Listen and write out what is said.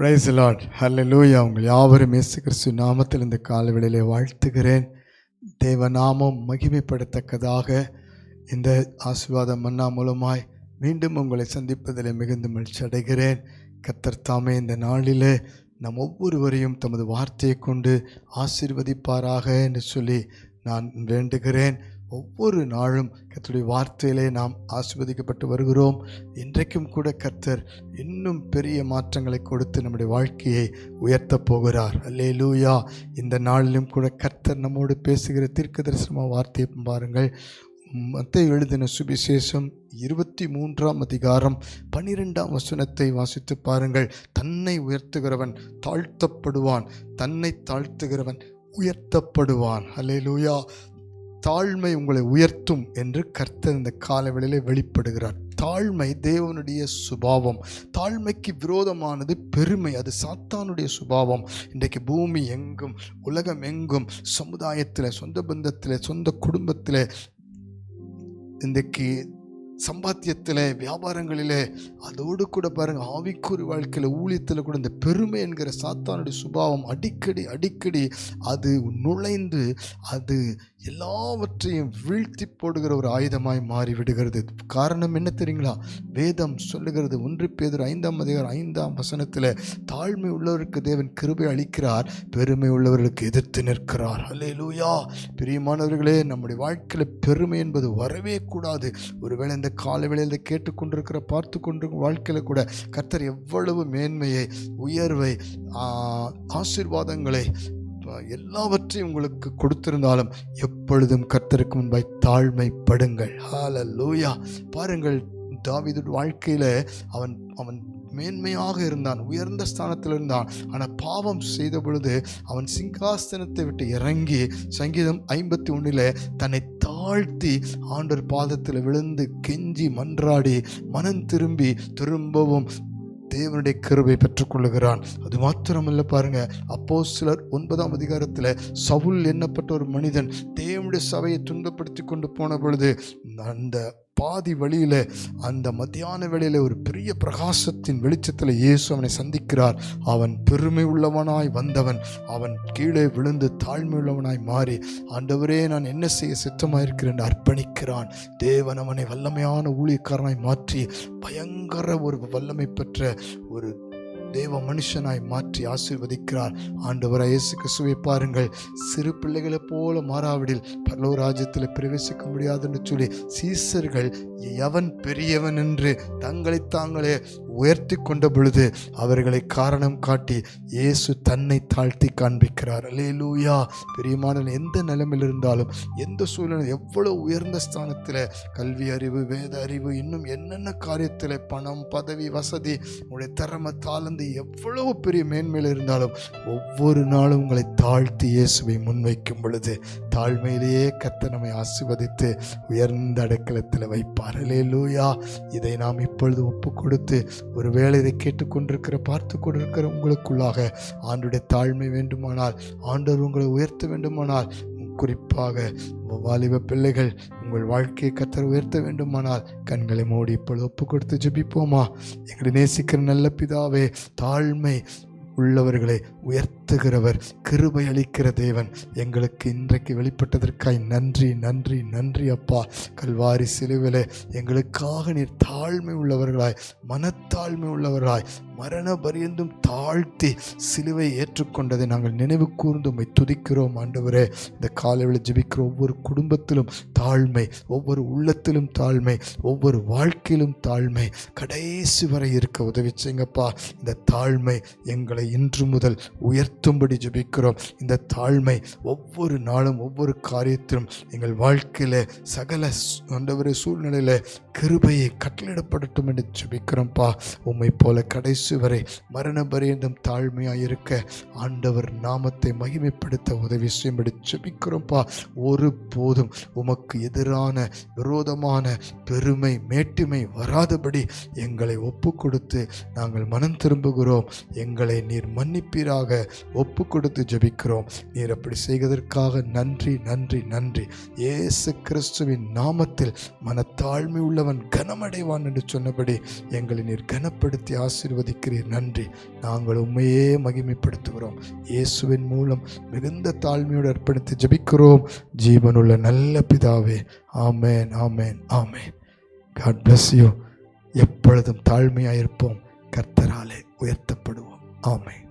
Price Lord லூயா உங்கள் யாவரும் இயேசு கிறிஸ்து நாமத்தில் இந்த காலவெளியிலே வாழ்த்துகிறேன். தேவ நாமம் மகிமைப்படத்தக்கதாக இந்த ஆசீர்வாத மன்னா மூலமாய் மீண்டும் உங்களை சந்திப்பதில் மிகுந்த மகிழ்ச்சி அடைகிறேன். கத்தர் தாமே இந்த நாளிலே நம் ஒவ்வொருவரையும் தமது வார்த்தையை கொண்டு ஆசீர்வதிப்பாராக என்று சொல்லி நான் வேண்டுகிறேன். ஒவ்வொரு நாளும் கர்த்தருடைய வார்த்தையிலே நாம் ஆசிர்வதிக்கப்பட்டு வருகிறோம். இன்றைக்கும் கூட கர்த்தர் இன்னும் பெரிய மாற்றங்களை கொடுத்து நம்முடைய வாழ்க்கையை உயர்த்தப் போகிறார். அல்லே லூயா இந்த நாளிலும் கூட கர்த்தர் நம்மோடு பேசுகிற தீர்க்க தரிசனமாக வார்த்தையை பாருங்கள். மத்திய எழுதின சுவிசேஷம் இருபத்தி மூன்றாம் அதிகாரம் பனிரெண்டாம் வசனத்தை வாசித்து பாருங்கள். தன்னை உயர்த்துகிறவன் தாழ்த்தப்படுவான் தன்னை தாழ்த்துகிறவன் உயர்த்தப்படுவான். அல்லேலூயா. தாழ்மை உங்களை உயர்த்தும் என்று கர்த்தர் இந்த காலவெளியிலே வெளிப்படுகிறார். தாழ்மை தேவனுடைய சுபாவம். தாழ்மைக்கு விரோதமானது பெருமை. அது சாத்தானுடைய சுபாவம். இன்றைக்கு பூமி எங்கும் உலகம் எங்கும் சமுதாயத்தில் சொந்த பந்தத்தில் சொந்த குடும்பத்தில் இன்றைக்கு சம்பாத்தியத்தில் வியாபாரங்களிலே அதோடு கூட பாருங்கள் ஆவிக்குறி வாழ்க்கையில் ஊழியத்தில் கூட இந்த பெருமை என்கிற சாத்தானுடைய சுபாவம் அடிக்கடி அடிக்கடி அது நுழைந்து அது எல்லாவற்றையும் வீழ்த்தி போடுகிற ஒரு ஆயுதமாய் மாறி விடுகிறது. காரணம் என்ன தெரியுங்களா? வேதம் சொல்லுகிறது ஒன்று பேதர் ஐந்தாம் அதிகாரம் ஐந்தாம் வசனத்தில் தாழ்மை உள்ளவருக்கு தேவன் கிருபை அளிக்கிறார் பெருமை உள்ளவர்களுக்கு எதிர்த்து நிற்கிறார். அல்லே லூயா பிரியமானவர்களே நம்முடைய வாழ்க்கையில் பெருமை என்பது வரவே கூடாது. ஒருவேளை இந்த கால வேளையில் கேட்டுக்கொண்டிருக்கிற பார்த்து கொண்டு வாழ்க்கையில் கூட கர்த்தர் எவ்வளவு மேன்மையை உயர்வை ஆசீர்வாதங்களை எல்லாவற்றையும் உங்களுக்கு கொடுத்திருந்தாலும் எப்பொழுதும் கர்த்தருக்கு முன்பாய் தாழ்மைப்படுங்கள். ஹால லூயா பாருங்கள் தாவிது வாழ்க்கையில் அவன் அவன் மேன்மையாக இருந்தான் உயர்ந்த ஸ்தானத்தில் இருந்தான். ஆனால் பாவம் செய்த பொழுது அவன் சிங்காசனத்தை விட்டு இறங்கி சங்கீதம் ஐம்பத்தி ஒன்றில் தன்னை தாழ்த்தி ஆண்டர் பாதத்தில் விழுந்து கெஞ்சி மன்றாடி மனம் திரும்பி திரும்பவும் தேவனுடைய கருவை பெற்றுக்கொள்ளுகிறான். அது மாத்திரமல்ல பாருங்க அப்போ சிலர் ஒன்பதாம் அதிகாரத்தில் சவுல் எண்ணப்பட்ட ஒரு மனிதன் தேவனுடைய சபையை துன்பப்படுத்தி கொண்டு போன பொழுது அந்த பாதி வழியில் அந்த மத்தியான வேளையில் ஒரு பெரிய பிரகாசத்தின் வெளிச்சத்தில் இயேசு அவனை சந்திக்கிறார். அவன் பெருமை உள்ளவனாய் வந்தவன் அவன் கீழே விழுந்து தாழ்மை உள்ளவனாய் மாறி ஆண்டவரே நான் என்ன செய்ய சித்தமாக இருக்கிறேன் அர்ப்பணிக்கிறான். தேவன் அவனை வல்லமையான ஊழியக்காரனாய் மாற்றி பயங்கர ஒரு வல்லமை பெற்ற ஒரு தேவ மனுஷனாய் மாற்றி ஆசீர்வதிக்கிறார். ஆண்டவர் இயேசு கிறிஸ்துவை பாருங்கள். சிறு பிள்ளைகளைப் போல மாறாவிடில் பல்லோ ராஜ்யத்தில் பிரவேசிக்க முடியாதுன்னு சொல்லி சீசர்கள் எவன் பெரியவன் என்று தங்களை தாங்களே உயர்த்தி கொண்ட பொழுது அவர்களை காரணம் காட்டி இயேசு தன்னை தாழ்த்தி காண்பிக்கிறார். அலே லூயா பெரியமான எந்த நிலைமையில் இருந்தாலும் எந்த சூழ்நிலை எவ்வளோ உயர்ந்த ஸ்தானத்தில் கல்வி அறிவு வேத அறிவு இன்னும் என்னென்ன காரியத்தில் பணம் பதவி வசதி உங்களுடைய திறமை தாழ்ந்து எவ்வளவு பெரிய மேன்மையில் இருந்தாலும் ஒவ்வொரு நாளும் உங்களை தாழ்த்தி இயேசுவை முன்வைக்கும் பொழுது தாழ்மையிலேயே கத்த நம்மை ஆசிர்வதித்து உயர்ந்த அடைக்கலத்தில் வைப்பார். அலே லூயா இதை நாம் இப்பொழுது ஒப்பு கொடுத்து ஒருவேளை இதை கேட்டுக்கொண்டிருக்கிற பார்த்து கொண்டிருக்கிற உங்களுக்குள்ளாக ஆண்டுடைய தாழ்மை வேண்டுமானால் ஆண்டவர் உங்களை உயர்த்த வேண்டுமானால் குறிப்பாக வாலிப பிள்ளைகள் உங்கள் வாழ்க்கையை கத்தர் உயர்த்த வேண்டுமானால் கண்களை மூடி இப்பொழுது ஒப்பு கொடுத்து ஜெபிப்போமா? எங்களை நேசிக்கிற நல்ல பிதாவே தாழ்மை உள்ளவர்களை உயர்த்த நடத்துகிறவர் கிருபை அளிக்கிற தேவன் எங்களுக்கு இன்றைக்கு வெளிப்பட்டதற்காய் நன்றி நன்றி நன்றி அப்பா. கல்வாரி சிலுவிலே எங்களுக்காக நீர் தாழ்மை உள்ளவர்களாய் மனத்தாழ்மை உள்ளவர்களாய் மரண பரியந்தும் தாழ்த்தி சிலுவை ஏற்றுக்கொண்டதை நாங்கள் நினைவு கூர்ந்து உம்மை துதிக்கிறோம் ஆண்டவரே. இந்த காலையில் ஜெபிக்கிற ஒவ்வொரு குடும்பத்திலும் தாழ்மை ஒவ்வொரு உள்ளத்திலும் தாழ்மை ஒவ்வொரு வாழ்க்கையிலும் தாழ்மை கடைசி வரை இருக்க உதவி செய்யுங்கப்பா. இந்த தாழ்மை எங்களை இன்று முதல் உயர்த்தும்படி ஜெபிக்கிறோம். இந்த தாழ்மை ஒவ்வொரு நாளும் ஒவ்வொரு காரியத்திலும் எங்கள் வாழ்க்கையில் சகல ஆண்டவரே சூழ்நிலையில் கிருபையை கட்டளிடப்படட்டும் என்று ஜெபிக்கிறோம்ப்பா. உம்மை போல கடைசி வரை மரண பரியந்தம் தாழ்மையாக இருக்க ஆண்டவர் நாமத்தை மகிமைப்படுத்த உதவி செய்யும்படி ஜெபிக்கிறோம்ப்பா. ஒரு போதும் உமக்கு எதிரான விரோதமான பெருமை மேட்டுமை வராதபடி எங்களை ஒப்பு கொடுத்து நாங்கள் மனம் திரும்புகிறோம். எங்களை நீர் மன்னிப்பீராக. ஒப்பு கொடுத்து ஜெபிக்கிறோம். நீர் அப்படி செய்வதற்காக நன்றி நன்றி நன்றி. இயேசு கிறிஸ்துவின் நாமத்தில் மனத்தாழ்மை உள்ளவன் கனமடைவான் என்று சொன்னபடி எங்களை நீர் கனப்படுத்தி ஆசீர்வதிக்கிறீர். நன்றி. நாங்கள் உண்மையே மகிமைப்படுத்துகிறோம். இயேசுவின் மூலம் மிகுந்த தாழ்மையோடு அர்ப்பணித்து ஜெபிக்கிறோம். ஜீவனுள்ள நல்ல பிதாவே ஆமேன் ஆமேன் ஆமேன். காட் பிளஸ் யூ எப்பொழுதும் தாழ்மையாயிருப்போம். கர்த்தராலே உயர்த்தப்படுவோம். ஆமேன்.